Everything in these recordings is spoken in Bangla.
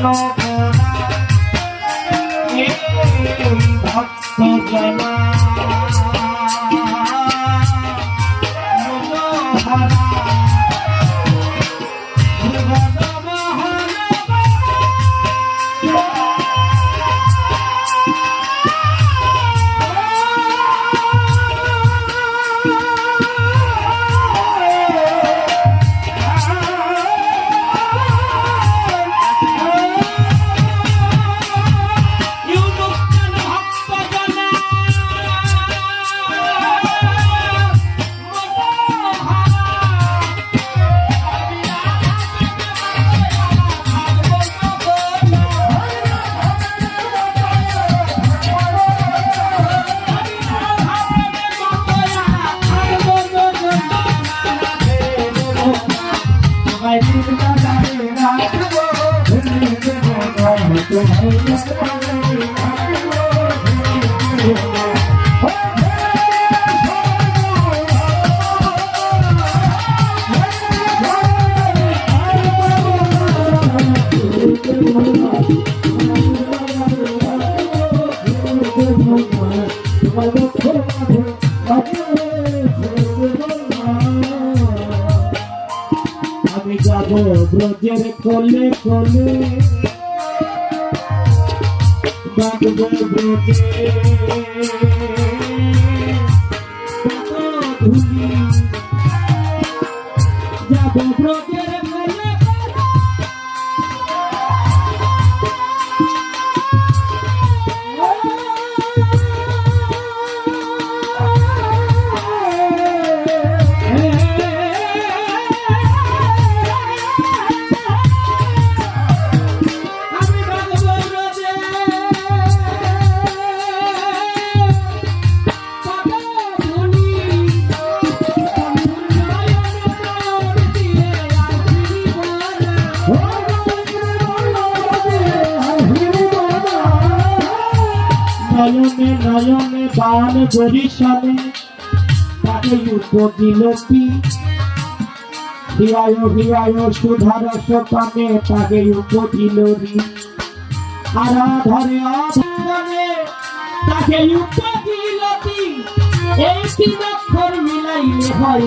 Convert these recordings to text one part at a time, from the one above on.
no আমি যাব ব্রজের কোলে কোলে যাব ব্রজের নয়নে নয়নে বান বরিশালে তাকে উপদিল কি? হিরায় সুধার সোপানে তাকে আরাধরে আধারে তাকে এই মিলাইলে হয়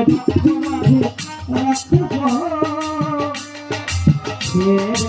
বাড়ি তোমারে রাখব। ছেড়ে